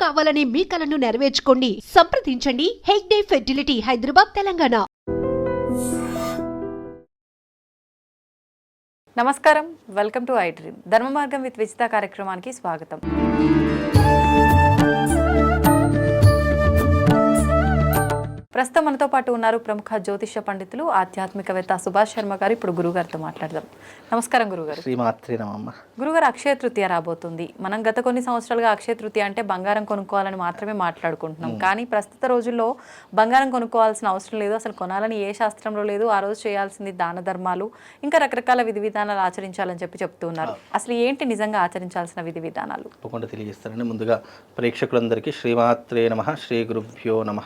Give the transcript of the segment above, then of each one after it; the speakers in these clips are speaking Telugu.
కావాలనే మీ కలను నెరవేర్చుకోండి. సంప్రదించండి. హెగ్డే ఫెర్టిలిటీ హైదరాబాద్ తెలంగాణ. నమస్కారం. Welcome to I dream. Dharma Margam with Vijitha కార్యక్రమానికి స్వాగతం. ప్రస్తుతం మనతో పాటు ఉన్నారు ప్రముఖ జ్యోతిష పండితులు ఆధ్యాత్మికవేత్త సుభాష్ శర్మ గారు. ఇప్పుడు గురుగారితో మాట్లాడదాం. నమస్కారం గురుగారు. గురుగారు అక్షయ తృతీయ రాబోతుంది. మనం గత కొన్ని సంవత్సరాలుగా అక్షయ తృతీయ అంటే బంగారం కొనుక్కోవాలని మాత్రమే మాట్లాడుకుంటున్నాం. కానీ ప్రస్తుత రోజుల్లో బంగారం కొనుక్కోవాల్సిన అవసరం లేదు. అసలు కొనాలని ఏ శాస్త్రంలో లేదు. ఆ రోజు చేయాల్సింది దాన ధర్మాలు. ఇంకా రకరకాల విధి విధానాలు ఆచరించాలని చెప్పి చెప్తున్నారు అసలు ఏంటి నిజంగా ఆచరించాల్సిన విధి విధానాలు? తప్పకుండా తెలియజేస్తానండి. ముందుగా ప్రేక్షకులందరికీ శ్రీమాత్రే నమ శ్రీ గురుభ్యో నమ.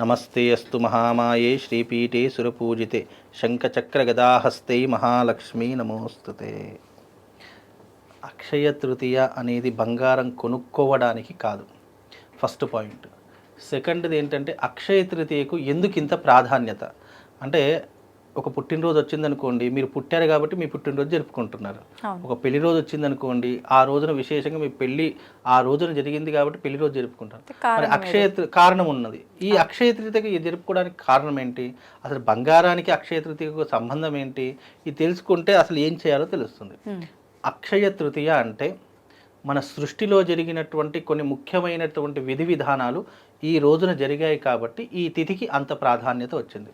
నమస్తే అస్తు మహామాయే శ్రీపీఠే సురపూజితే శంఖచక్ర గదాహస్తై మహాలక్ష్మీ నమోస్తుతే. అక్షయ తృతీయ అనేది బంగారం కొనుక్కోవడానికి కాదు. ఫస్ట్ పాయింట్ సెకండ్ది ఏంటంటే అక్షయ తృతీయకు ఎందుకు ఇంత ప్రాధాన్యత? అంటే ఒక పుట్టినరోజు వచ్చిందనుకోండి మీరు పుట్టారు కాబట్టి మీ పుట్టినరోజు జరుపుకుంటున్నారు. ఒక పెళ్ళి రోజు వచ్చిందనుకోండి ఆ రోజున విశేషంగా మీ పెళ్ళి ఆ రోజున జరిగింది కాబట్టి పెళ్ళి రోజు జరుపుకుంటారు. మరి కారణం అక్షయ కారణం ఉన్నది. ఈ అక్షయ తృతీయకి జరుపుకోవడానికి కారణం ఏంటి? అసలు బంగారానికి అక్షయ తృతీయకు సంబంధం ఏంటి? ఇది తెలుసుకుంటే అసలు ఏం చేయాలో తెలుస్తుంది. అక్షయ తృతీయ అంటే మన సృష్టిలో జరిగినటువంటి కొన్ని ముఖ్యమైనటువంటి విధి విధానాలు ఈ రోజున జరిగాయి కాబట్టి ఈ తిథికి అంత ప్రాధాన్యత వచ్చింది.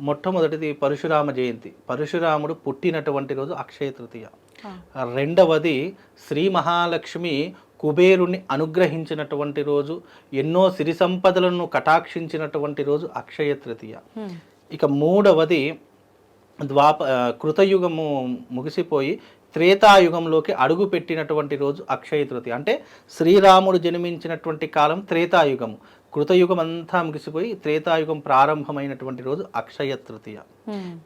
మొట్టమొదటిది పరశురామ జయంతి. పరశురాముడు పుట్టినటువంటి రోజు అక్షయ తృతీయ. రెండవది శ్రీ మహాలక్ష్మి కుబేరుణ్ణి అనుగ్రహించినటువంటి రోజు ఎన్నో సిరి సంపదలను కటాక్షించినటువంటి రోజు అక్షయ తృతీయ. ఇక మూడవది ద్వాప కృతయుగము ముగిసిపోయి త్రేతాయుగంలోకి అడుగు పెట్టినటువంటి రోజు అక్షయ తృతీయ. అంటే శ్రీరాముడు జన్మించినటువంటి కాలం త్రేతాయుగము. కృతయుగం అంతా ముగిసిపోయి త్రేతాయుగం ప్రారంభమైనటువంటి రోజు అక్షయ తృతీయ.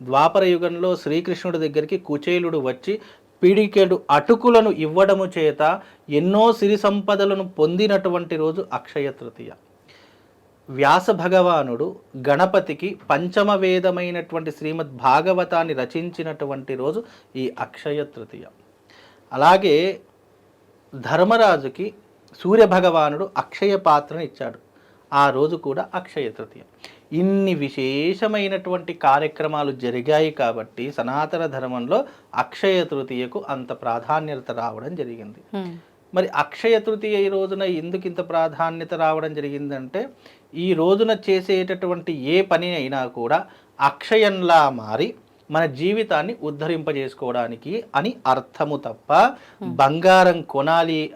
ద్వాపర యుగంలో శ్రీకృష్ణుడి దగ్గరికి కుచేలుడు వచ్చి పిడికెడు అటుకులను ఇవ్వడము చేత ఎన్నో సిరి సంపదలను పొందినటువంటి రోజు అక్షయ తృతీయ. వ్యాస భగవానుడు గణపతికి పంచమ వేదమైనటువంటి శ్రీమద్ భాగవతాన్ని రచించినటువంటి రోజు ఈ అక్షయ తృతీయ. అలాగే ధర్మరాజుకి సూర్య భగవానుడు అక్షయ పాత్రను ఇచ్చాడు. ఆ రోజు కూడా అక్షయ తృతీయ ఇన్ని విశేషమైనటువంటి కార్యక్రమాలు జరిగాయి కాబట్టి సనాతన ధర్మంలో అక్షయ తృతీయకు అంత ప్రాధాన్యత రావడం జరిగింది. మరి అక్షయ తృతీయ ఈ రోజున ఎందుకు ఇంత ప్రాధాన్యత రావడం జరిగిందంటే ఈ రోజున చేసేటటువంటి ఏ పని అయినా కూడా అక్షయంలా మారి మన జీవితాన్ని ఉద్ధరింపజేసుకోవడానికి అని అర్థము తప్ప బంగారం కొనాలి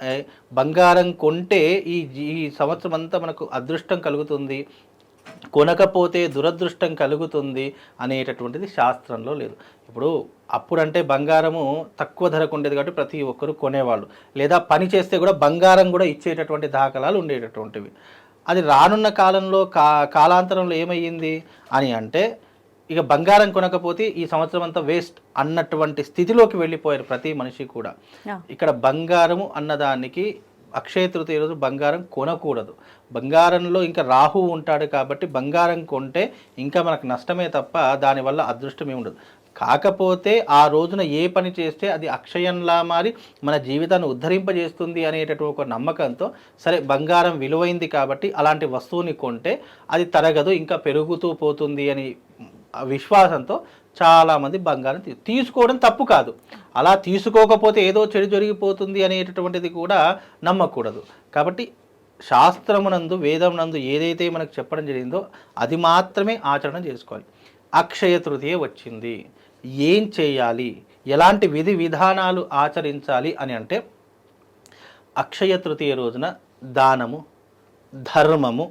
బంగారం కొంటే ఈ జీ- ఈ సంవత్సరం అంతా మనకు అదృష్టం కలుగుతుంది. కొనకపోతే దురదృష్టం కలుగుతుంది అనేటటువంటిది శాస్త్రంలో లేదు. ఇప్పుడు అప్పుడంటే బంగారము తక్కువ ధరకు ఉండేది కాబట్టి ప్రతి ఒక్కరు కొనేవాళ్ళు. లేదా పని చేస్తే కూడా బంగారం కూడా ఇచ్చేటటువంటి దాఖలాలు ఉండేటటువంటివి. అది రానున్న కాలంలో కా కాలాంతరంలో ఏమయ్యింది? అని అంటే ఇక బంగారం కొనకపోతే ఈ సంవత్సరం అంతా వేస్ట్ అన్నటువంటి స్థితిలోకి వెళ్ళిపోయారు ప్రతి మనిషి కూడా. ఇక్కడ బంగారము అన్నదానికి అక్షయ తృతీయ రోజు బంగారం కొనకూడదు. బంగారంలో ఇంకా రాహు ఉంటాడు కాబట్టి బంగారం కొంటే ఇంకా మనకు నష్టమే తప్ప దానివల్ల అదృష్టం ఏమి ఉండదు. కాకపోతే ఆ రోజున ఏ పని చేస్తే అది అక్షయంలా మారి మన జీవితాన్ని ఉద్ధరింపజేస్తుంది అనేటటువంటి ఒక నమ్మకంతో సరే బంగారం విలువైంది కాబట్టి అలాంటి వస్తువుని కొంటే అది తరగదు ఇంకా పెరుగుతూ పోతుంది అని విశ్వాసంతో చాలామంది బంగారం తీసుకోవడం తప్పు కాదు. అలా తీసుకోకపోతే ఏదో చెడు జరిగిపోతుంది అనేటటువంటిది కూడా నమ్మకూడదు. కాబట్టి శాస్త్రమునందు వేదమునందు ఏదైతే మనకు చెప్పడం జరిగిందో అది మాత్రమే ఆచరణ చేసుకోవాలి. అక్షయ తృతీయ వచ్చింది. ఏం చేయాలి? ఎలాంటి విధి విధానాలు ఆచరించాలి అని అంటే అక్షయ తృతీయ రోజున దానము ధర్మము.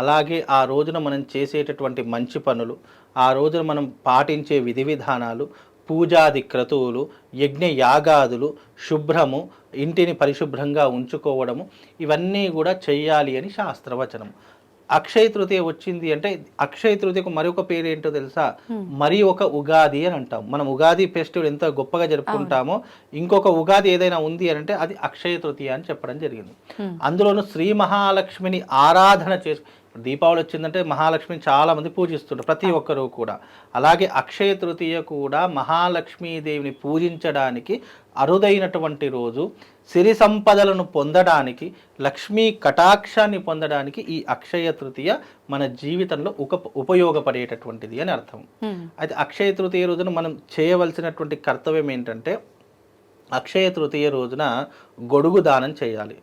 అలాగే ఆ రోజున మనం చేసేటటువంటి మంచి పనులు ఆ రోజున మనం పాటించే విధి విధానాలు పూజాది క్రతువులు యజ్ఞ యాగాదులు శుభ్రము ఇంటిని పరిశుభ్రంగా ఉంచుకోవడము ఇవన్నీ కూడా చెయ్యాలి అని శాస్త్రవచనం. అక్షయ తృతీయ వచ్చింది అంటే అక్షయ తృతీయకు మరొక పేరు ఏంటో తెలుసా మరి ఒక ఉగాది అని అంటాం. మనం ఉగాది ఫెస్టివల్ ఎంత గొప్పగా జరుపుకుంటామో ఇంకొక ఉగాది ఏదైనా ఉంది అని అంటే అది అక్షయ తృతీయ అని చెప్పడం జరిగింది. అందులోనూ శ్రీ మహాలక్ష్మిని ఆరాధన చేసు దీపావళి వచ్చిందంటే మహాలక్ష్మిని చాలా మంది పూజిస్తుంటారు ప్రతి ఒక్కరూ కూడా. అలాగే అక్షయ తృతీయ కూడా మహాలక్ష్మీదేవిని పూజించడానికి అరుదైనటువంటి రోజు. సిరి సంపదలను పొందడానికి లక్ష్మీ కటాక్షాన్ని పొందడానికి ఈ అక్షయ తృతీయ మన జీవితంలో ఉప ఉపయోగపడేటటువంటిది అని అర్థం. అయితే అక్షయ తృతీయ రోజున మనం చేయవలసినటువంటి కర్తవ్యం ఏంటంటే అక్షయ తృతీయ రోజున గొడుగు దానం చేయాలి.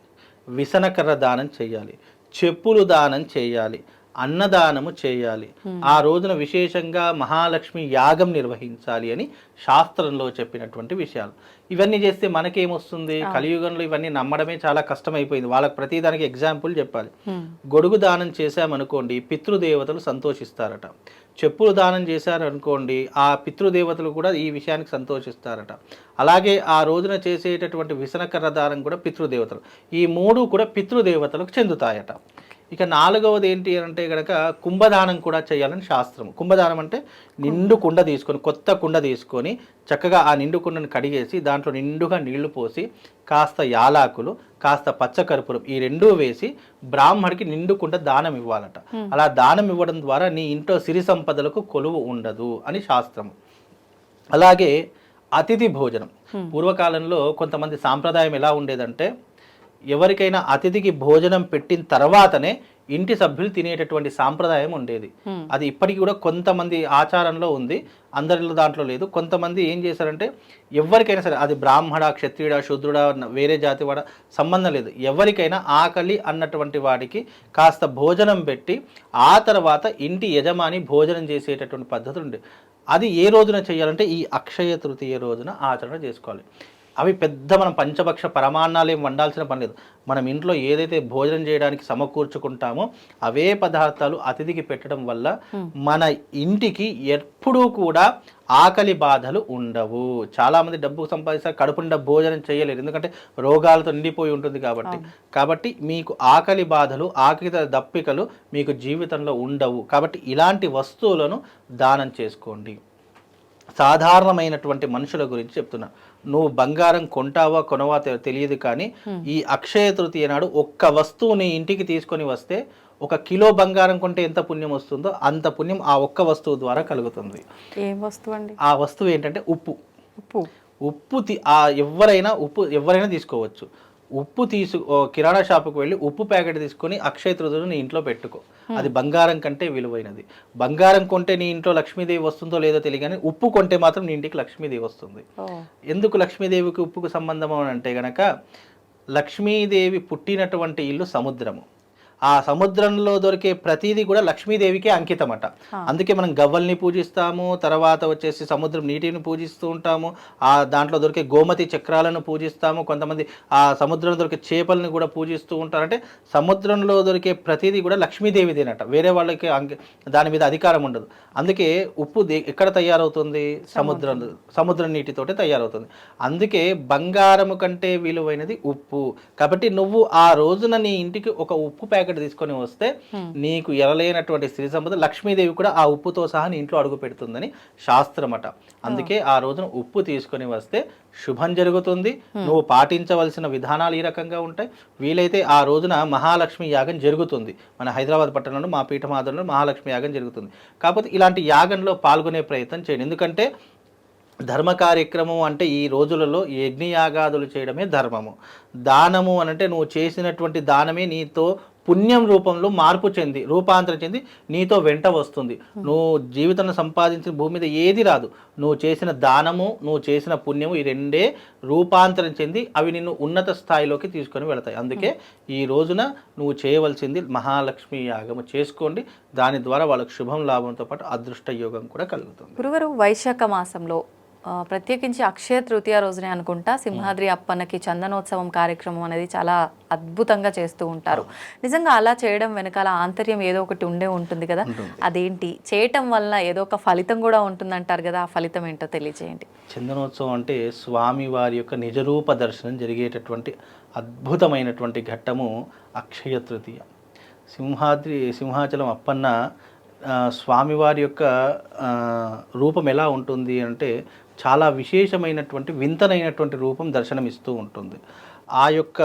విసనకర్ర దానం చేయాలి. చెప్పులు దానం చేయాలి అన్నదానము చేయాలి. ఆ రోజున విశేషంగా మహాలక్ష్మి యాగం నిర్వహించాలి అని శాస్త్రంలో చెప్పినటువంటి విషయాలు. ఇవన్నీ చేస్తే మనకేమొస్తుంది? కలియుగంలో ఇవన్నీ నమ్మడమే చాలా కష్టమైపోయింది. వాళ్ళకి ప్రతిదానికి ఎగ్జాంపుల్ చెప్పాలి. గొడుగు దానం చేశామనుకోండి పితృదేవతలు సంతోషిస్తారట. చెప్పులు దానం చేశారనుకోండి ఆ పితృదేవతలు కూడా ఈ విషయానికి సంతోషిస్తారట. అలాగే ఆ రోజున చేసేటటువంటి విసనకర్ర దానం కూడా పితృదేవతలు. ఈ మూడు కూడా పితృదేవతలకు చెందుతాయట. ఇక నాలుగవది ఏంటి అంటే గనక కుంభదానం కూడా చేయాలని శాస్త్రం. కుంభదానం అంటే నిండు కుండ తీసుకొని కొత్త కుండ తీసుకొని చక్కగా ఆ నిండు కుండను కడిగేసి దాంట్లో నిండుగా నీళ్ళు పోసి కాస్త యాలాకులు కాస్త పచ్చకర్పూరం ఈ రెండూ వేసి బ్రాహ్మడికి నిండు కుండ దానం ఇవ్వాలట. అలా దానం ఇవ్వడం ద్వారా నీ ఇంట్లో సిరి సంపదలకు కొలువు ఉండదు అని శాస్త్రం. అలాగే అతిథి భోజనం. పూర్వకాలంలో కొంతమంది సాంప్రదాయం ఎలా ఉండేదంటే ఎవరికైనా అతిథికి భోజనం పెట్టిన తర్వాతనే ఇంటి సభ్యులు తినేటటువంటి సాంప్రదాయం ఉండేది. అది ఇప్పటికీ కూడా కొంతమంది ఆచారంలో ఉంది. అందరిలో దాంట్లో లేదు. కొంతమంది ఏం చేశారంటే ఎవరికైనా సరే అది బ్రాహ్మణ క్షత్రియుడ శూద్రుడ వేరే జాతి వాడ సంబంధం లేదు. ఎవరికైనా ఆకలి అన్నటువంటి వాడికి కాస్త భోజనం పెట్టి ఆ తర్వాత ఇంటి యజమాని భోజనం చేసేటటువంటి పద్ధతులు ఉండే. అది ఏ రోజున చేయాలంటే ఈ అక్షయ తృతీయ రోజున ఆచరణ చేసుకోవాలి. అవి పెద్ద మనం పంచభక్ష పరమాన్నాలు ఏం వండాల్సిన పని లేదు. మనం ఇంట్లో ఏదైతే భోజనం చేయడానికి సమకూర్చుకుంటామో అవే పదార్థాలు అతిథికి పెట్టడం వల్ల మన ఇంటికి ఎప్పుడూ కూడా ఆకలి బాధలు ఉండవు. చాలామంది డబ్బు సంపాదిస్తారు కడుపు నిండా భోజనం చేయలేరు. ఎందుకంటే రోగాలతో నిండిపోయి ఉంటుంది కాబట్టి. కాబట్టి మీకు ఆకలి బాధలు ఆకలి దప్పికలు మీకు జీవితంలో ఉండవు. కాబట్టి ఇలాంటి వస్తువులను దానం చేసుకోండి. సాధారణమైనటువంటి మనుషుల గురించి చెప్తున్నా. నువ్వు బంగారం కొంటావా కొనవా తెలియదు కానీ ఈ అక్షయ తృతీయ నాడు ఒక్క వస్తువు నీ ఇంటికి తీసుకొని వస్తే ఒక కిలో బంగారం కొంటే ఎంత పుణ్యం వస్తుందో అంత పుణ్యం ఆ ఒక్క వస్తువు ద్వారా కలుగుతుంది. ఏం వస్తువు అండి? ఆ వస్తువు ఏంటంటే ఉప్పు. ఉప్పు. ఉప్పు ఆ ఎవరైనా ఉప్పు ఎవరైనా తీసుకోవచ్చు. ఉప్పు తీసు కిరాణా షాపుకి వెళ్ళి ఉప్పు ప్యాకెట్ తీసుకొని అక్షయ తృతీయను నీ ఇంట్లో పెట్టుకో. అది బంగారం కంటే విలువైనది. బంగారం కొంటే నీ ఇంట్లో లక్ష్మీదేవి వస్తుందో లేదో తెలియదు కానీ ఉప్పు కొంటే మాత్రం నీ ఇంటికి లక్ష్మీదేవి వస్తుంది. ఎందుకు లక్ష్మీదేవికి ఉప్పుకు సంబంధం అని అంటే గనక లక్ష్మీదేవి పుట్టినటువంటి ఇల్లు సముద్రము. ఆ సముద్రంలో దొరికే ప్రతిదీ కూడా లక్ష్మీదేవికే అంకితమట. అందుకే మనం గవ్వల్ని పూజిస్తాము తర్వాత వచ్చేసి సముద్రం నీటిని పూజిస్తూ ఉంటాము ఆ దాంట్లో దొరికే గోమతి చక్రాలను పూజిస్తాము కొంతమంది ఆ సముద్రంలో దొరికే చేపలను కూడా పూజిస్తూ ఉంటారు. అంటే సముద్రంలో దొరికే ప్రతిదీ కూడా లక్ష్మీదేవిదేనట. వేరే వాళ్ళకి అంకి దాని మీద అధికారం ఉండదు. అందుకే ఉప్పు దే- ఎక్కడ తయారవుతుంది? సముద్రం. సముద్రం నీటితోటే తయారవుతుంది. అందుకే బంగారము కంటే విలువైనది ఉప్పు. కాబట్టి నువ్వు ఆ రోజున నీ ఇంటికి ఒక ఉప్పు ప్యాకెట్ తీసుకొని వస్తే నీకు ఎరలేనటువంటి స్త్రీ సంపద లక్ష్మీదేవి కూడా ఆ ఉప్పుతో సహా నీ ఇంట్లో అడుగు పెడుతుందని శాస్త్రమట. అందుకే ఆ రోజున ఉప్పు తీసుకొని వస్తే శుభం జరుగుతుంది. నువ్వు పాటించవలసిన విధానాలు ఈ రకంగా ఉంటాయి. వీలైతే ఆ రోజున మహాలక్ష్మి యాగం జరుగుతుంది. మన హైదరాబాద్ పట్టణంలో మా పీఠమాదంలో మహాలక్ష్మి యాగం జరుగుతుంది. కాకపోతే ఇలాంటి యాగంలో పాల్గొనే ప్రయత్నం చేయండి. ఎందుకంటే ధర్మ కార్యక్రమం అంటే ఈ రోజులలో యజ్ఞయాగాదులు చేయడమే ధర్మము. దానము అని అంటే నువ్వు చేసినటువంటి దానమే నీతో పుణ్యం రూపంలో మార్పు చెంది రూపాంతరం చెంది నీతో వెంట వస్తుంది. నువ్వు జీవితంలో సంపాదించిన భూమి మీద ఏది రాదు. నువ్వు చేసిన దానము నువ్వు చేసిన పుణ్యము ఈ రెండే రూపాంతరం చెంది అవి నిన్ను ఉన్నత స్థాయిలోకి తీసుకొని వెళతాయి. అందుకే ఈ రోజున నువ్వు చేయవలసింది మహాలక్ష్మి యాగము చేసుకోండి. దాని ద్వారా వాళ్ళకి శుభం లాభంతో పాటు అదృష్ట యోగం కూడా కలుగుతుంది. గురుగారు వైశాఖ మాసంలో ప్రత్యేకించి అక్షయ తృతీయ రోజునే అనుకుంటా సింహాద్రి అప్పన్నకి చందనోత్సవం కార్యక్రమం అనేది చాలా అద్భుతంగా చేస్తూ ఉంటారు. నిజంగా అలా చేయడం వెనకాల ఆంతర్యం ఏదో ఒకటి ఉండే ఉంటుంది కదా. అదేంటి? చేయటం వల్ల ఏదో ఒక ఫలితం కూడా ఉంటుందంటారు కదా. ఆ ఫలితం ఏంటో తెలియజేయండి చందనోత్సవం అంటే స్వామి వారి యొక్క నిజరూప దర్శనం జరిగేటటువంటి అద్భుతమైనటువంటి ఘట్టము అక్షయ తృతీయ. సింహాద్రి సింహాచలం అప్పన్న స్వామివారి యొక్క రూపం ఎలా ఉంటుంది అంటే చాలా విశేషమైనటువంటి వింతనైనటువంటి రూపం దర్శనమిస్తూ ఉంటుంది. ఆ యొక్క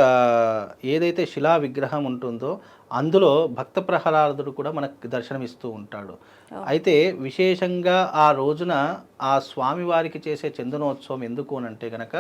ఏదైతే శిలా విగ్రహం ఉంటుందో అందులో భక్త ప్రహ్లాదుడు కూడా మనకు దర్శనమిస్తూ ఉంటాడు. అయితే విశేషంగా ఆ రోజున ఆ స్వామివారికి చేసే చందనోత్సవం ఎందుకు అని అంటే గనక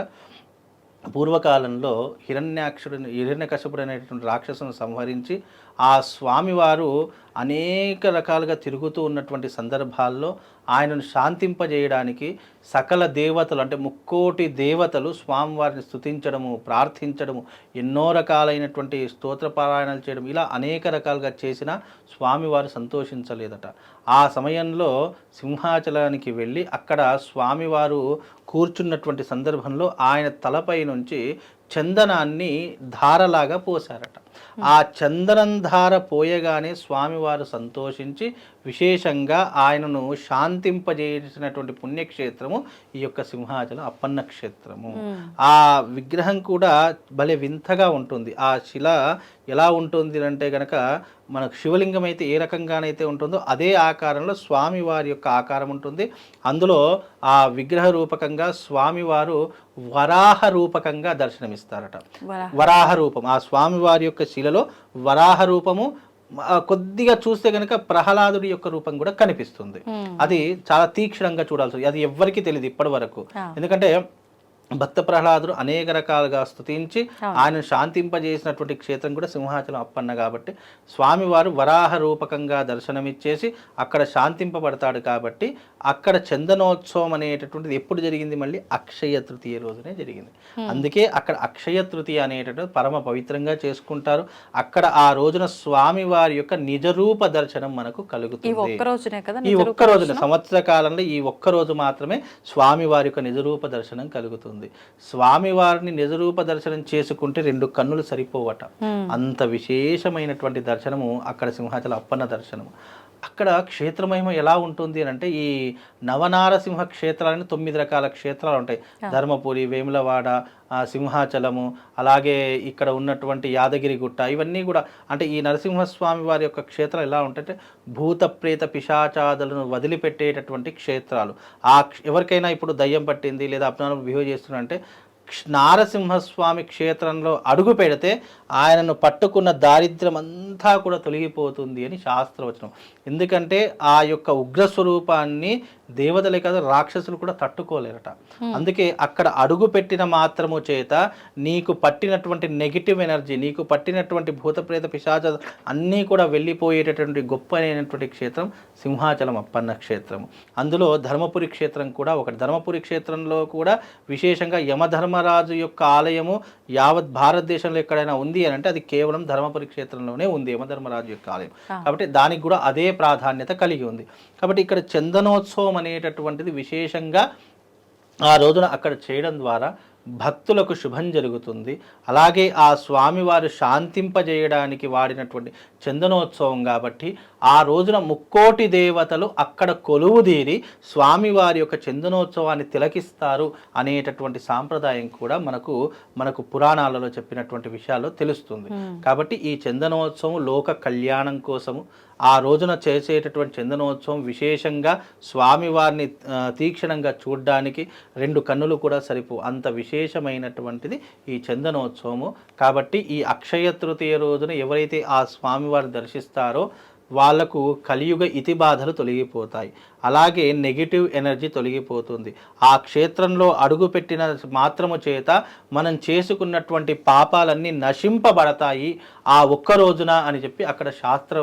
పూర్వకాలంలో హిరణ్యాక్షుడు హిరణ్యకశపుడు అనేటువంటి రాక్షసును సంహరించి ఆ స్వామివారు అనేక రకాలుగా తిరుగుతూ ఉన్నటువంటి సందర్భాల్లో ఆయనను శాంతింపజేయడానికి సకల దేవతలు అంటే ముక్కోటి దేవతలు స్వామివారిని స్తుతించడము ప్రార్థించడము ఎన్నో రకాలైనటువంటి స్తోత్రపారాయణలు చేయడం ఇలా అనేక రకాలుగా చేసిన స్వామివారు సంతోషించలేదట. ఆ సమయంలో సింహాచలానికి వెళ్ళి అక్కడ స్వామివారు కూర్చున్నటువంటి సందర్భంలో ఆయన తలపై నుంచి చందనాన్ని ధారలాగా పోశారట. ఆ చందనం ధార పోయగానే స్వామివారు సంతోషించి విశేషంగా ఆయనను శాంతింపజేసినటువంటి పుణ్యక్షేత్రము ఈ యొక్క సింహాచలం అప్పన్న క్షేత్రము. ఆ విగ్రహం కూడా భలే వింతగా ఉంటుంది. ఆ శిల ఎలా ఉంటుంది అంటే గనక మనకు శివలింగం అయితే ఏ రకంగానైతే ఉంటుందో అదే ఆకారంలో స్వామివారి యొక్క ఆకారం ఉంటుంది. అందులో ఆ విగ్రహ రూపకంగా స్వామివారు వరాహ రూపకంగా దర్శనమిస్తారట. వరాహ. వరాహ రూపం. ఆ స్వామివారి యొక్క శిలలో వరాహ రూపము కొద్దిగా చూస్తే కనుక ప్రహ్లాదుడి యొక్క రూపం కూడా కనిపిస్తుంది. అది చాలా తీక్షణంగా చూడాల్సి అది ఎవ్వరికీ తెలియదు ఇప్పటి వరకు. ఎందుకంటే భక్త ప్రహ్లాదుడు అనేక రకాలుగా స్తుతించి ఆయన శాంతింపజేసినటువంటి క్షేత్రం కూడా సింహాచలం అప్పన్న కాబట్టి స్వామివారు వరాహ రూపకంగా దర్శనమిచ్చేసి అక్కడ శాంతింపబడతాడు కాబట్టి అక్కడ చందనోత్సవం అనేటటువంటిది ఎప్పుడు జరిగింది మళ్ళీ అక్షయ తృతీయ రోజునే జరిగింది. అందుకే అక్కడ అక్షయ తృతీయ అనేటటువంటి పరమ పవిత్రంగా చేసుకుంటారు. అక్కడ ఆ రోజున స్వామివారి యొక్క నిజరూప దర్శనం మనకు కలుగుతుంది. ఈ ఒక్క రోజున సంవత్సర కాలంలో ఈ ఒక్క రోజు మాత్రమే స్వామివారి యొక్క నిజరూప దర్శనం కలుగుతుంది. స్వామివారిని నిజరూప దర్శనం చేసుకుంటే రెండు కన్నులు సరిపోవట. అంత విశేషమైనటువంటి దర్శనము అక్కడ సింహాచల అప్పన్న దర్శనము. అక్కడ క్షేత్రమహిమ ఎలా ఉంటుంది అని అంటే ఈ నవనారసింహ క్షేత్రాలని తొమ్మిది రకాల క్షేత్రాలు ఉంటాయి. ధర్మపురి వేములవాడ సింహాచలము అలాగే ఇక్కడ ఉన్నటువంటి యాదగిరి గుట్ట ఇవన్నీ కూడా అంటే ఈ నరసింహస్వామి వారి యొక్క క్షేత్రం ఎలా ఉంటాయంటే భూత ప్రేత పిశాచాదులను వదిలిపెట్టేటటువంటి క్షేత్రాలు. ఆ ఎవరికైనా ఇప్పుడు దయ్యం పట్టింది లేదా అప్నానం బిహేవ్ చేస్తున్నారంటే నారసింహస్వామి క్షేత్రంలో అడుగు పెడితే ఆయనను పట్టుకున్న దారిద్ర్యం అంతా కూడా తొలగిపోతుంది అని శాస్త్రవచనం. ఎందుకంటే ఆ యొక్క ఉగ్ర స్వరూపాన్ని దేవతలే కాదు రాక్షసులు కూడా తట్టుకోలేరట. అందుకే అక్కడ అడుగు పెట్టిన మాత్రము చేత నీకు పట్టినటువంటి నెగిటివ్ ఎనర్జీ నీకు పట్టినటువంటి భూతప్రేత పిశాచ అన్నీ కూడా వెళ్ళిపోయేటటువంటి గొప్ప అయినటువంటి క్షేత్రం సింహాచలం అప్పన్న క్షేత్రం. అందులో ధర్మపురి క్షేత్రం కూడా ఒకటి. ధర్మపురి క్షేత్రంలో కూడా విశేషంగా యమధర్మరాజు యొక్క ఆలయము యావత్ భారతదేశంలో ఎక్కడైనా ఉంది అని అంటే అది కేవలం ధర్మపురి క్షేత్రంలోనే ఉంది యమధర్మరాజు యొక్క ఆలయం. కాబట్టి దానికి కూడా అదే ప్రాధాన్యత కలిగి ఉంది. కాబట్టి ఇక్కడ చందనోత్సవం అనేటటువంటిది విశేషంగా ఆ రోజున అక్కడ చేయడం ద్వారా భక్తులకు శుభం జరుగుతుంది. అలాగే ఆ స్వామివారు శాంతింపజేయడానికి వాడినటువంటి చందనోత్సవం కాబట్టి ఆ రోజున ముక్కోటి దేవతలు అక్కడ కొలువుదీరి స్వామివారి యొక్క చందనోత్సవాన్ని తిలకిస్తారు అనేటటువంటి సాంప్రదాయం కూడా మనకు మనకు పురాణాలలో చెప్పినటువంటి విషయాల్లో తెలుస్తుంది. కాబట్టి ఈ చందనోత్సవం లోక కళ్యాణం కోసము ఆ రోజున చేసేటటువంటి చందనోత్సవం విశేషంగా స్వామివారిని తీక్షణంగా చూడడానికి రెండు కన్నులు కూడా సరిపో అంత విశేషమైనటువంటిది ఈ చందనోత్సవము. కాబట్టి ఈ అక్షయ తృతీయ రోజున ఎవరైతే ఆ స్వామివారు దర్శిస్తారో వాళ్ళకు కలియుగ ఇతి బాధలు తొలగిపోతాయి. అలాగే నెగిటివ్ ఎనర్జీ తొలగిపోతుంది. ఆ క్షేత్రంలో అడుగుపెట్టిన మాత్రము చేత మనం చేసుకున్నటువంటి పాపాలన్నీ నశింపబడతాయి. ఆ ఒక్క రోజున అని చెప్పి అక్కడ శాస్త్ర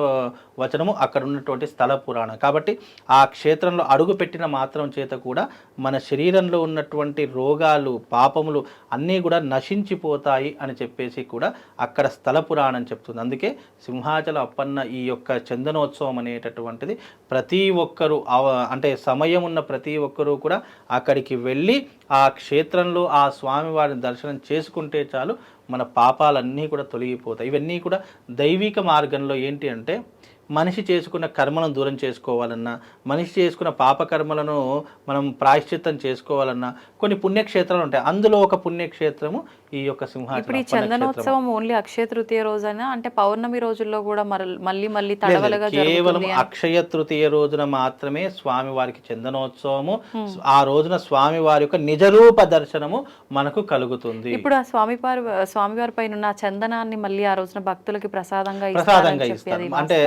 వచనము అక్కడ ఉన్నటువంటి స్థల పురాణం. కాబట్టి ఆ క్షేత్రంలో అడుగుపెట్టిన మాత్రం చేత కూడా మన శరీరంలో ఉన్నటువంటి రోగాలు పాపములు అన్నీ కూడా నశించిపోతాయి అని చెప్పేసి కూడా అక్కడ స్థల పురాణం చెప్తుంది. అందుకే సింహాచల అప్పన్న ఈ యొక్క చందనోత్సవం అనేటటువంటిది ప్రతి ఒక్కరూ అవ- అంటే సమయం ఉన్న ప్రతి ఒక్కరూ కూడా అక్కడికి వెళ్ళి ఆ క్షేత్రంలో ఆ స్వామివారిని దర్శనం చేసుకుంటే చాలు మన పాపాలన్నీ కూడా తొలగిపోతాయి. ఇవన్నీ కూడా దైవిక మార్గంలో ఏంటి అంటే మనిషి చేసుకున్న కర్మలను దూరం చేసుకోవాలన్నా మనిషి చేసుకున్న పాపకర్మలను మనం ప్రాయశ్చిత్తం చేసుకోవాలన్నా కొన్ని పుణ్యక్షేత్రాలు ఉంటాయి. అందులో ఒక పుణ్యక్షేత్రము ఈ యొక్క ఇప్పుడు సింహాచలం ఈ. చందనోత్సవం ఓన్లీ అక్షయ తృతీయ రోజైనా అంటే పౌర్ణమి రోజుల్లో కూడా మళ్ళీ మళ్ళీ తడవలుగా కేవలం అక్షయ తృతీయ రోజున మాత్రమే స్వామి వారికి చందనోత్సవము ఆ రోజున స్వామి వారి యొక్క నిజరూప దర్శనము మనకు కలుగుతుంది. ఇప్పుడు ఆ స్వామివారి స్వామివారి పైన ఉన్న చందనాన్ని మళ్ళీ ఆ రోజున భక్తులకి ప్రసాదంగా ప్రసాదంగా ఇస్తారు. అంటే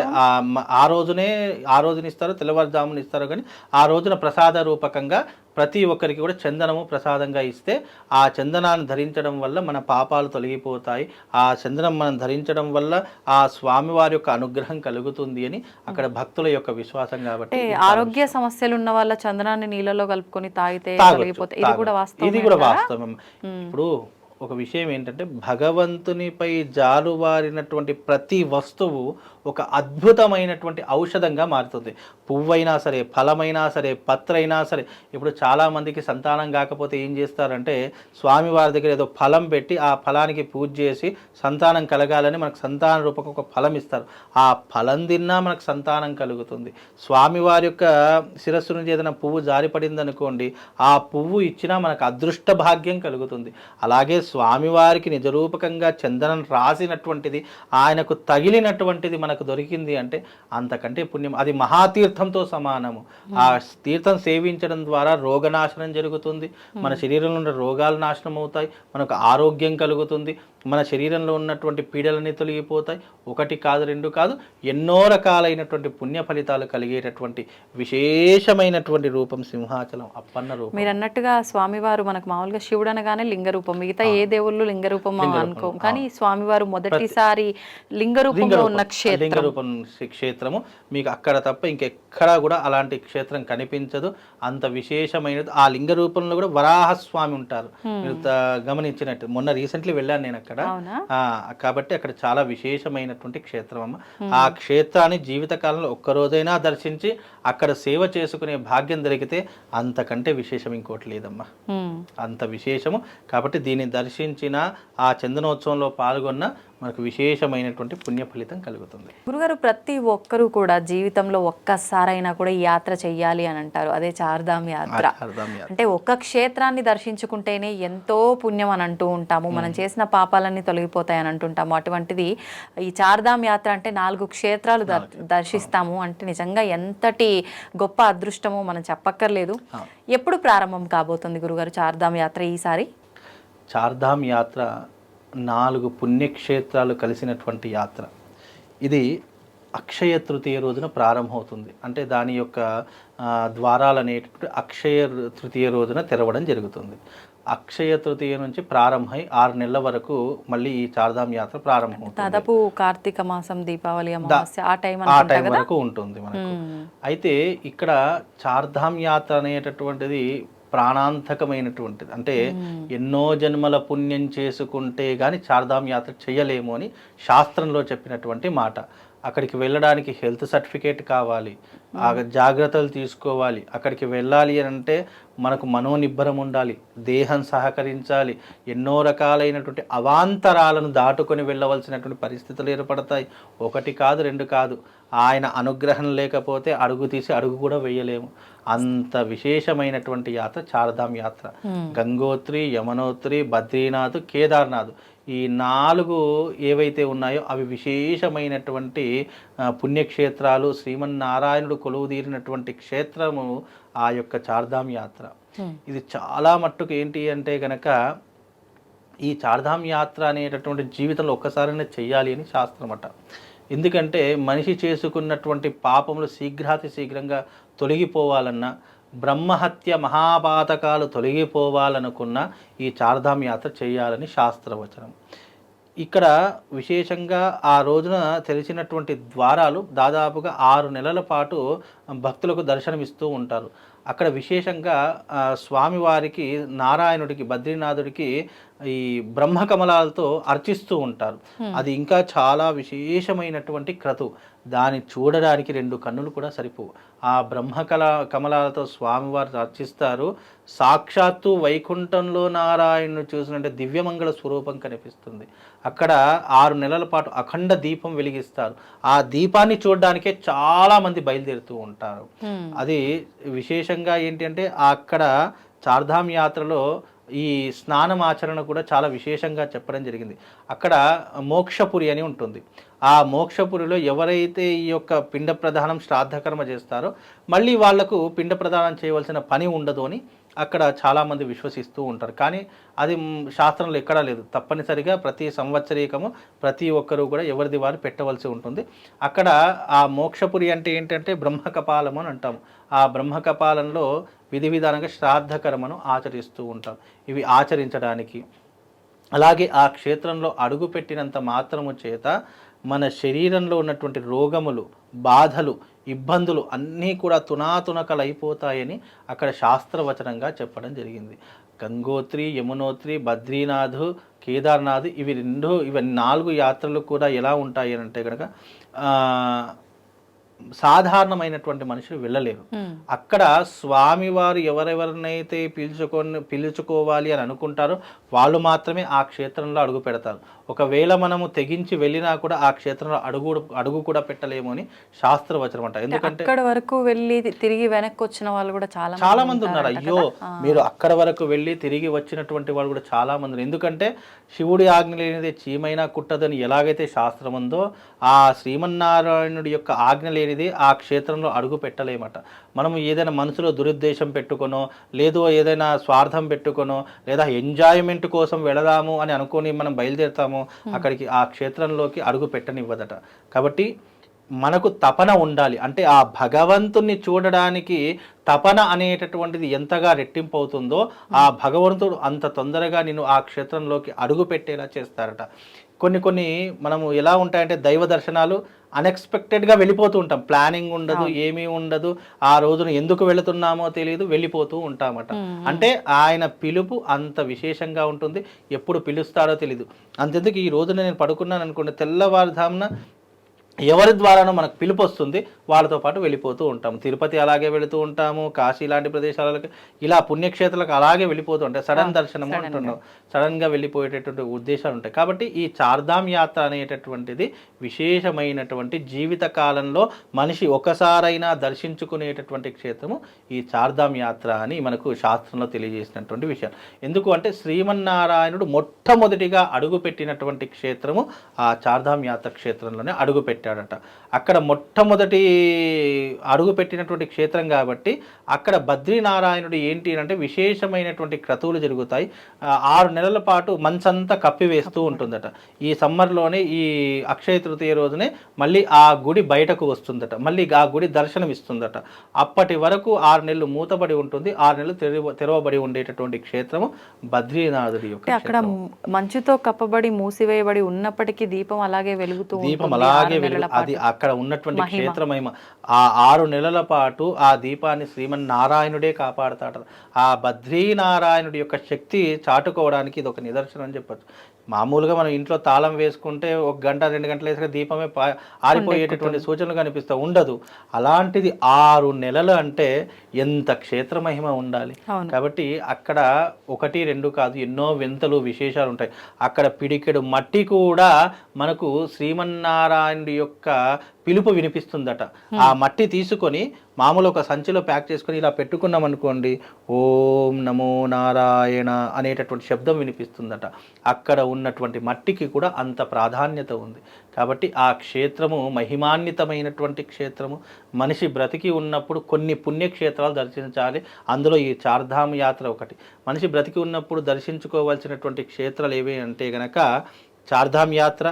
ఆ రోజునే ఆ రోజున ఇస్తారు తెల్లవారుజామున ఇస్తారు కానీ ఆ రోజున ప్రసాద రూపకంగా ప్రతి ఒక్కరికి కూడా చందనము ప్రసాదంగా ఇస్తే ఆ చందనాన్ని ధరించడం వల్ల మన పాపాలు తొలగిపోతాయి. ఆ చందనం మనం ధరించడం వల్ల ఆ స్వామివారి యొక్క అనుగ్రహం కలుగుతుంది అని అక్కడ భక్తుల యొక్క విశ్వాసం కాబట్టి ఆరోగ్య సమస్యలు ఉన్న వాళ్ళ చందనాన్ని నీళ్ళలో కలుపుకొని తాగితే ఇది కూడా. వాస్తవం ఇది కూడా వాస్తవం ఇప్పుడు ఒక విషయం ఏంటంటే భగవంతునిపై జాలువారినటువంటి ప్రతి వస్తువు ఒక అద్భుతమైనటువంటి ఔషధంగా మారుతుంది. పువ్వైనా సరే ఫలమైనా సరే పత్రైనా సరే ఇప్పుడు చాలామందికి సంతానం కాకపోతే ఏం చేస్తారంటే స్వామివారి దగ్గర ఏదో ఫలం పెట్టి ఆ ఫలానికి పూజ చేసి సంతానం కలగాలని మనకు సంతాన రూపక ఒక ఫలం ఇస్తారు. ఆ ఫలం తిన్నా మనకు సంతానం కలుగుతుంది. స్వామివారి యొక్క శిరస్సు నుంచి ఏదైనా పువ్వు జారిపడింది అనుకోండి ఆ పువ్వు ఇచ్చినా మనకు అదృష్ట భాగ్యం కలుగుతుంది. అలాగే స్వామివారికి నిజరూపకంగా చందనం రాసినటువంటిది ఆయనకు తగిలినటువంటిది మనకు దొరికింది అంటే అంతకంటే పుణ్యం. అది మహాతీర్థంతో సమానము. ఆ తీర్థం సేవించడం ద్వారా రోగనాశనం జరుగుతుంది. మన శరీరంలో ఉన్న రోగాలు నాశనం అవుతాయి మనకు ఆరోగ్యం కలుగుతుంది. మన శరీరంలో ఉన్నటువంటి పీడలన్నీ తొలగిపోతాయి. ఒకటి కాదు రెండు కాదు ఎన్నో రకాలైనటువంటి పుణ్య ఫలితాలు కలిగేటటువంటి విశేషమైనటువంటి రూపం సింహాచలం అప్పన్న రూపం. మీరు అన్నట్టుగా స్వామివారు మనకు మామూలుగా శివుడు అనగానే లింగ రూపం మిగతా ఏ దేవుళ్ళు లింగ రూపం అనుకో. కానీ స్వామివారు మొదటిసారి లింగ రూపంలో ఉన్న క్షేత్రం. లింగ రూపం క్షే- క్షేత్రము. మీకు అక్కడ తప్ప ఇంకెక్కడా కూడా అలాంటి క్షేత్రం కనిపించదు. అంత విశేషమైనది. ఆ లింగ రూపంలో కూడా వరాహ స్వామి ఉంటారు మీరు గమనించినట్టు. మొన్న రీసెంట్లీ వెళ్ళాను నేను అక్కడ. కాబట్టి అక్కడ చాలా విశేషమైనటువంటి క్షేత్రం అమ్మ ఆ క్షేత్రాన్ని జీవితకాలంలో ఒక్క రోజైనా దర్శించి అక్కడ సేవ చేసుకునే భాగ్యం దొరికితే అంతకంటే విశేషం ఇంకోటి లేదమ్మా. అంత విశేషము. కాబట్టి దీన్ని దర్శించిన ఆ చందనోత్సవంలో పాల్గొన్న మనకు విశేషమైనటువంటి పుణ్య ఫలితం కలుగుతుంది. గురుగారు ప్రతి ఒక్కరూ కూడా జీవితంలో ఒక్కసారైనా కూడా ఈ యాత్ర చెయ్యాలి అని అంటారు. అదే చార్ధామ్ యాత్ర. అంటే ఒక్క క్షేత్రాన్ని దర్శించుకుంటేనే ఎంతో పుణ్యం అని అంటూ ఉంటాము. మనం చేసిన పాపాలన్నీ తొలగిపోతాయి అని అంటుంటాము అటువంటిది ఈ చార్ధామ్ యాత్ర అంటే నాలుగు క్షేత్రాలు దర్- దర్శిస్తాము. అంటే నిజంగా ఎంతటి గొప్ప అదృష్టమో మనం చెప్పక్కర్లేదు. ఎప్పుడు ప్రారంభం కాబోతుంది గురుగారు చార్ధామ్ యాత్ర ఈసారి? చార్ధామ్ యాత్ర నాలుగు పుణ్యక్షేత్రాలు కలిసినటువంటి యాత్ర. ఇది అక్షయ తృతీయ రోజున ప్రారంభమవుతుంది. అంటే దాని యొక్క ద్వారాలు అనేటువంటి అక్షయ తృతీయ రోజున తెరవడం జరుగుతుంది. అక్షయ తృతీయ నుంచి ప్రారంభమై ఆరు నెలల వరకు మళ్ళీ ఈ చార్ధామ్ యాత్ర ప్రారంభమవుతుంది. దాదాపు కార్తీక మాసం దీపావళి ఆ టైం ఆ టైం వరకు ఉంటుంది మనకు. అయితే ఇక్కడ చార్ధామ్ యాత్ర అనేటటువంటిది ప్రాణాంతకమైనటువంటిది. అంటే ఎన్నో జన్మల పుణ్యం చేసుకుంటే గాని చార్ధామ్ యాత్ర చేయలేము అని శాస్త్రంలో చెప్పినటువంటి మాట. అక్కడికి వెళ్ళడానికి హెల్త్ సర్టిఫికేట్ కావాలి. ఆ జాగ్రత్తలు తీసుకోవాలి. అక్కడికి వెళ్ళాలి అని అంటే మనకు మనోనిబ్బరం ఉండాలి. దేహం సహకరించాలి. ఎన్నో రకాలైనటువంటి అవాంతరాలను దాటుకొని వెళ్ళవలసినటువంటి పరిస్థితులు ఏర్పడతాయి. ఒకటి కాదు రెండు కాదు. ఆయన అనుగ్రహం లేకపోతే అడుగు తీసి అడుగు కూడా వేయలేము. అంత విశేషమైనటువంటి యాత్ర చార్ధామ్ యాత్ర. గంగోత్రి యమనోత్రి బద్రీనాథ్ కేదార్నాథ్ ఈ నాలుగు ఏవైతే ఉన్నాయో అవి విశేషమైనటువంటి పుణ్యక్షేత్రాలు శ్రీమన్నారాయణుడు కొలువు తీరినటువంటి క్షేత్రము ఆ యొక్క చార్ధామ్ యాత్ర. ఇది చాలా మట్టుకు ఏంటి అంటే గనక ఈ చార్ధామ్ యాత్ర అనేటటువంటి జీవితంలో ఒక్కసారైనా చెయ్యాలి అని శాస్త్రం అట ఎందుకంటే మనిషి చేసుకున్నటువంటి పాపములు శీఘ్రాతి శీఘ్రంగా తొలగిపోవాలన్నా బ్రహ్మహత్య మహాపాతకాలు తొలగిపోవాలనుకున్న ఈ చార్ధామ్ యాత్ర చేయాలని శాస్త్రవచనం. ఇక్కడ విశేషంగా ఆ రోజున తెలిసినటువంటి ద్వారాలు దాదాపుగా ఆరు నెలల పాటు భక్తులకు దర్శనమిస్తూ ఉంటారు. అక్కడ విశేషంగా స్వామివారికి నారాయణుడికి బద్రీనాథుడికి ఈ బ్రహ్మకమలాలతో అర్చిస్తూ ఉంటారు. అది ఇంకా చాలా విశేషమైనటువంటి క్రతు. దాన్ని చూడడానికి రెండు కన్నులు కూడా సరిపోవు. ఆ బ్రహ్మకల కమలాలతో స్వామివారు అర్చిస్తారు. సాక్షాత్తు వైకుంఠంలో నారాయణుడు చూసినట్టే దివ్యమంగళ స్వరూపం కనిపిస్తుంది. అక్కడ ఆరు నెలల పాటు అఖండ దీపం వెలిగిస్తారు. ఆ దీపాన్ని చూడడానికే చాలా మంది బయలుదేరుతూ ఉంటారు. అది విశేషంగా ఏంటి అంటే అక్కడ చార్ధామ్ యాత్రలో ఈ స్నానం ఆచరణ కూడా చాలా విశేషంగా చెప్పడం జరిగింది. అక్కడ మోక్షపురి అని ఉంటుంది. ఆ మోక్షపురిలో ఎవరైతే ఈ యొక్క పిండ ప్రధానం శ్రాద్ధకర్మ చేస్తారో మళ్ళీ వాళ్ళకు పిండ ప్రదానం చేయవలసిన పని ఉండదు అని అక్కడ చాలామంది విశ్వసిస్తూ ఉంటారు. కానీ అది శాస్త్రంలో ఎక్కడా లేదు. తప్పనిసరిగా ప్రతి సంవత్సరీకము ప్రతి ఒక్కరూ కూడా ఎవరిది వారు పెట్టవలసి ఉంటుంది. అక్కడ ఆ మోక్షపురి అంటే ఏంటంటే బ్రహ్మకపాలము అని అంటాము. ఆ బ్రహ్మకపాలంలో విధి విధానంగా శ్రాద్ధకర్మను ఆచరిస్తూ ఉంటాం. ఇవి ఆచరించడానికి. అలాగే ఆ క్షేత్రంలో అడుగు పెట్టినంత మాత్రము చేత మన శరీరంలో ఉన్నటువంటి రోగములు బాధలు ఇబ్బందులు అన్నీ కూడా తునాతునకలు అయిపోతాయని అక్కడ శాస్త్రవచనంగా చెప్పడం జరిగింది. గంగోత్రి యమునోత్రి బద్రీనాథ్ కేదార్నాథ్ ఇవి రెండు ఇవి నాలుగు యాత్రలు కూడా ఎలా ఉంటాయి అని అంటే కనుక సాధారణమైనటువంటి మనుషులు వెళ్ళలేరు అక్కడ స్వామివారు ఎవరెవరినైతే పిలుచుకొని పిలుచుకోవాలి అని అనుకుంటారో వాళ్ళు మాత్రమే ఆ క్షేత్రంలో అడుగు పెడతారు. ఒకవేళ మనము తెగించి వెళ్ళినా కూడా ఆ క్షేత్రంలో అడుగు అడుగు కూడా పెట్టలేము అని శాస్త్రవచనం అంట ఎందుకంటే అక్కడ వరకు వెళ్ళి తిరిగి వెనక్కి వచ్చిన వాళ్ళు కూడా చాలా చాలా మంది ఉన్నారు? అయ్యో మీరు అక్కడ వరకు వెళ్ళి తిరిగి వచ్చినటువంటి వాళ్ళు కూడా చాలా మంది. ఎందుకంటే శివుడి ఆజ్ఞ లేనిదే చీమైనా కుట్టదని ఎలాగైతే శాస్త్రం ఉందో ఆ శ్రీమన్నారాయణుడి యొక్క ఆజ్ఞ లేనిది ఆ క్షేత్రంలో అడుగు పెట్టలేమట. మనం ఏదైనా మనసులో దురుద్దేశం పెట్టుకొనో లేదో ఏదైనా స్వార్థం పెట్టుకొనో లేదా ఎంజాయ్మెంట్ కోసం వెళదాము అని అనుకొని మనం బయలుదేరుతామో అక్కడికి ఆ క్షేత్రంలోకి అడుగు పెట్టనివ్వదట. కాబట్టి మనకు తపన ఉండాలి. అంటే ఆ భగవంతుణ్ణి చూడడానికి తపన అనేటటువంటిది ఎంతగా రెట్టింపు అవుతుందో ఆ భగవంతుడు అంత తొందరగా నిన్ను ఆ క్షేత్రంలోకి అడుగు పెట్టేలా చేస్తారట. కొన్ని కొన్ని మనము ఎలా ఉంటాయంటే దైవ దర్శనాలు అన్ఎక్స్పెక్టెడ్గా వెళ్ళిపోతూ ఉంటాం. ప్లానింగ్ ఉండదు ఏమీ ఉండదు. ఆ రోజున ఎందుకు వెళుతున్నామో తెలియదు వెళ్ళిపోతూ ఉంటామట. అంటే ఆయన పిలుపు అంత విశేషంగా ఉంటుంది. ఎప్పుడు పిలుస్తారో తెలియదు అంతెందుకు ఈ రోజున నేను పడుకున్నాను అనుకోండి తెల్లవారుధామున ఎవరి ద్వారానో మనకు పిలుపు వస్తుంది వాళ్ళతో పాటు వెళ్ళిపోతూ ఉంటాము. తిరుపతి అలాగే వెళుతూ ఉంటాము కాశీ లాంటి ప్రదేశాలకు ఇలా పుణ్యక్షేత్రాలకు అలాగే వెళ్ళిపోతూ ఉంటాయి. సడన్ దర్శనము అంటున్నాం సడన్గా. వెళ్ళిపోయేటటువంటి ఉద్దేశాలు ఉంటాయి. కాబట్టి ఈ చార్ధామ్ యాత్ర అనేటటువంటిది విశేషమైనటువంటి జీవిత కాలంలో మనిషి ఒకసారైనా దర్శించుకునేటటువంటి క్షేత్రము ఈ చార్ధామ్ యాత్ర అని మనకు శాస్త్రంలో తెలియజేసినటువంటి విషయం. ఎందుకు అంటే శ్రీమన్నారాయణుడు మొట్టమొదటిగా అడుగుపెట్టినటువంటి క్షేత్రము ఆ చార్ధామ్ యాత్ర క్షేత్రంలోనే అడుగు పెట్టాడట. అక్కడ మొట్టమొదటి అడుగు పెట్టినటువంటి క్షేత్రం కాబట్టి అక్కడ బద్రీనారాయణుడు ఏంటి అంటే విశేషమైనటువంటి క్రతువులు జరుగుతాయి. ఆరు నెలల పాటు మంచంతా కప్పివేస్తూ ఉంటుందట. ఈ సమ్మర్లోనే ఈ అక్షయ తృతీయ రోజునే మళ్ళీ ఆ గుడి బయటకు వస్తుందట. మళ్ళీ ఆ గుడి దర్శనం ఇస్తుందట అప్పటి వరకు ఆరు నెలలు మూతబడి ఉంటుంది. ఆరు నెలలు తెరవ తెరవబడి ఉండేటటువంటి క్షేత్రము బద్రీనాథుడి యొక్క అక్కడ మంచుతో కప్పబడి మూసివేయబడి ఉన్నప్పటికీ దీపం అలాగే వెలుగుతూ దీపం అలాగే నెలల అది. అక్కడ ఉన్నటువంటి క్షేత్ర మహిమ ఆ ఆరు నెలల పాటు ఆ దీపాన్ని శ్రీమన్నారాయణుడే కాపాడతాడు. ఆ బద్రీనారాయణుడి యొక్క శక్తి చాటుకోవడానికి ఇది ఒక నిదర్శనం అని చెప్పొచ్చు. మామూలుగా మనం ఇంట్లో తాళం వేసుకుంటే ఒక గంట రెండు గంటలు వేసుకుని దీపమే పా- ఆరిపోయేటటువంటి సూచనలు కనిపిస్తూ ఉండదు. అలాంటిది ఆరు నెలలు అంటే ఎంత క్షేత్ర మహిమ ఉండాలి. కాబట్టి అక్కడ ఒకటి రెండు కాదు ఎన్నో వింతలు విశేషాలు ఉంటాయి. అక్కడ పిడికెడు మట్టి కూడా మనకు శ్రీమన్నారాయణుడి యొక్క పిలుపు వినిపిస్తుందట. ఆ మట్టి తీసుకొని మామూలు ఒక సంచిలో ప్యాక్ చేసుకొని ఇలా పెట్టుకున్నాం అనుకోండి ఓం నమో నారాయణ అనేటటువంటి శబ్దం వినిపిస్తుందట. అక్కడ ఉన్నటువంటి మట్టికి కూడా అంత ప్రాధాన్యత ఉంది. కాబట్టి ఆ క్షేత్రము మహిమాన్వితమైనటువంటి క్షేత్రము. మనిషి బ్రతికి ఉన్నప్పుడు కొన్ని పుణ్యక్షేత్రాలు దర్శించాలి. అందులో ఈ చార్ధామ్ యాత్ర ఒకటి. మనిషి బ్రతికి ఉన్నప్పుడు దర్శించుకోవాల్సినటువంటి క్షేత్రాలు ఏవి అంటే గనక చార్ధామ్ యాత్ర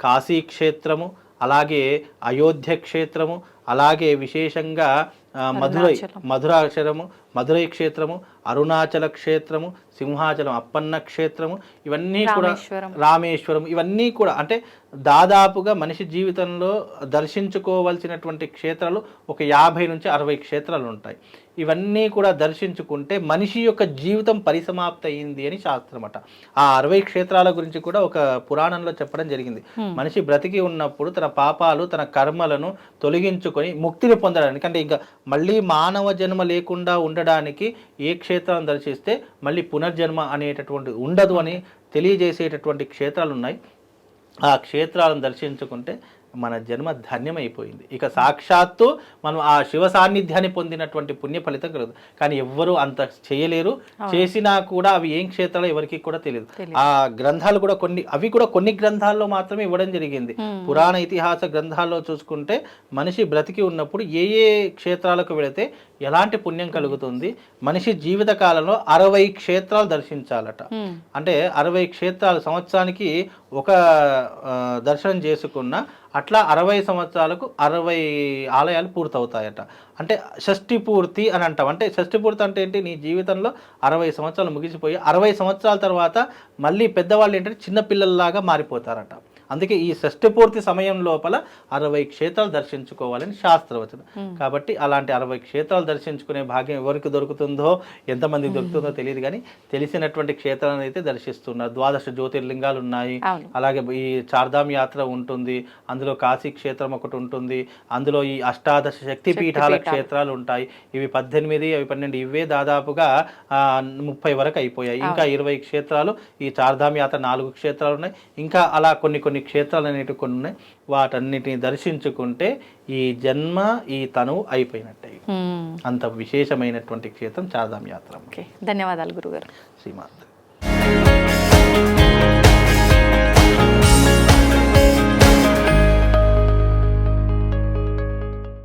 కాశీ క్షేత్రము అలాగే అయోధ్య క్షేత్రము అలాగే విశేషంగా మధురై మధురాక్షరము మధురై క్షేత్రము అరుణాచల క్షేత్రము సింహాచలం అప్పన్న క్షేత్రము ఇవన్నీ కూడా రామేశ్వరం. ఇవన్నీ కూడా అంటే దాదాపుగా మనిషి జీవితంలో దర్శించుకోవాల్సినటువంటి క్షేత్రాలు ఒక యాభై నుంచి అరవై క్షేత్రాలు ఉంటాయి. ఇవన్నీ కూడా దర్శించుకుంటే మనిషి యొక్క జీవితం పరిసమాప్తి అయింది అని శాస్త్రం అట ఆ అరవై క్షేత్రాల గురించి కూడా ఒక పురాణంలో చెప్పడం జరిగింది. మనిషి బ్రతికి ఉన్నప్పుడు తన పాపాలు తన కర్మలను తొలగించుకొని ముక్తిని పొందడానికి అంటే ఇంకా మళ్ళీ మానవ జన్మ లేకుండా ఉండడానికి ఏ క్షేత్రం దర్శిస్తే మళ్ళీ పునర్జన్మ అనేటటువంటి ఉండదు అని తెలియజేసేటటువంటి క్షేత్రాలు ఉన్నాయి ఆ క్షేత్రాలను దర్శించుకుంటే మన జన్మ ధన్యమైపోయింది. ఇక సాక్షాత్తు మనం ఆ శివ సాన్నిధ్యాన్ని పొందినటువంటి పుణ్య ఫలితం కలుగుతుంది. కానీ ఎవ్వరూ అంత చేయలేరు. చేసినా కూడా అవి ఏం క్షేత్రాలు ఎవరికి కూడా తెలియదు. ఆ గ్రంథాలు కూడా కొన్ని అవి కూడా కొన్ని గ్రంథాల్లో మాత్రమే ఇవ్వడం జరిగింది. పురాణ ఇతిహాస గ్రంథాల్లో చూసుకుంటే మనిషి బ్రతికి ఉన్నప్పుడు ఏ ఏ క్షేత్రాలకు వెళితే ఎలాంటి పుణ్యం కలుగుతుంది? మనిషి జీవిత కాలంలో అరవై క్షేత్రాలు దర్శించాలట. అంటే అరవై క్షేత్రాలు సంవత్సరానికి ఒక దర్శనం చేసుకున్న అట్లా అరవై సంవత్సరాలకు అరవై ఆలయాలు పూర్తవుతాయట. అంటే షష్ఠి పూర్తి అని అంటాం. అంటే షష్ఠి పూర్తి అంటే ఏంటి? నీ జీవితంలో అరవై సంవత్సరాలు ముగిసిపోయి అరవై సంవత్సరాల తర్వాత మళ్ళీ పెద్దవాళ్ళు ఏంటంటే చిన్నపిల్లల్లాగా మారిపోతారట. అందుకే ఈ షష్ఠి పూర్తి సమయం లోపల అరవై క్షేత్రాలు దర్శించుకోవాలని శాస్త్రవచనం. కాబట్టి అలాంటి అరవై క్షేత్రాలు దర్శించుకునే భాగ్యం ఎవరికి దొరుకుతుందో ఎంతమందికి దొరుకుతుందో తెలియదు కానీ తెలిసినటువంటి క్షేత్రాలను అయితే దర్శిస్తున్నారు. ద్వాదశ జ్యోతిర్లింగాలు ఉన్నాయి. అలాగే ఈ చార్ధామ్ యాత్ర ఉంటుంది. అందులో కాశీ క్షేత్రం ఒకటి ఉంటుంది. అందులో ఈ అష్టాదశ శక్తి పీఠాల క్షేత్రాలు ఉంటాయి. ఇవి పద్దెనిమిది అవి పన్నెండు ఇవే దాదాపుగా ముప్పై వరకు అయిపోయాయి. ఇంకా ఇరవై క్షేత్రాలు ఈ చార్ధామ్ యాత్ర నాలుగు క్షేత్రాలు ఉన్నాయి. ఇంకా అలా కొన్ని కొన్ని క్షేత్రాలు అనేవి కొన్ని ఉన్నాయి. వాటన్నిటిని దర్శించుకుంటే ఈ జన్మ ఈ తనువు అయిపోయినట్టే. మ్మ్. అంత విశేషమైనటువంటి క్షేత్రం చార్ధామ్ యాత్ర. ధన్యవాదాలు గురుగారు. శ్రీమాత్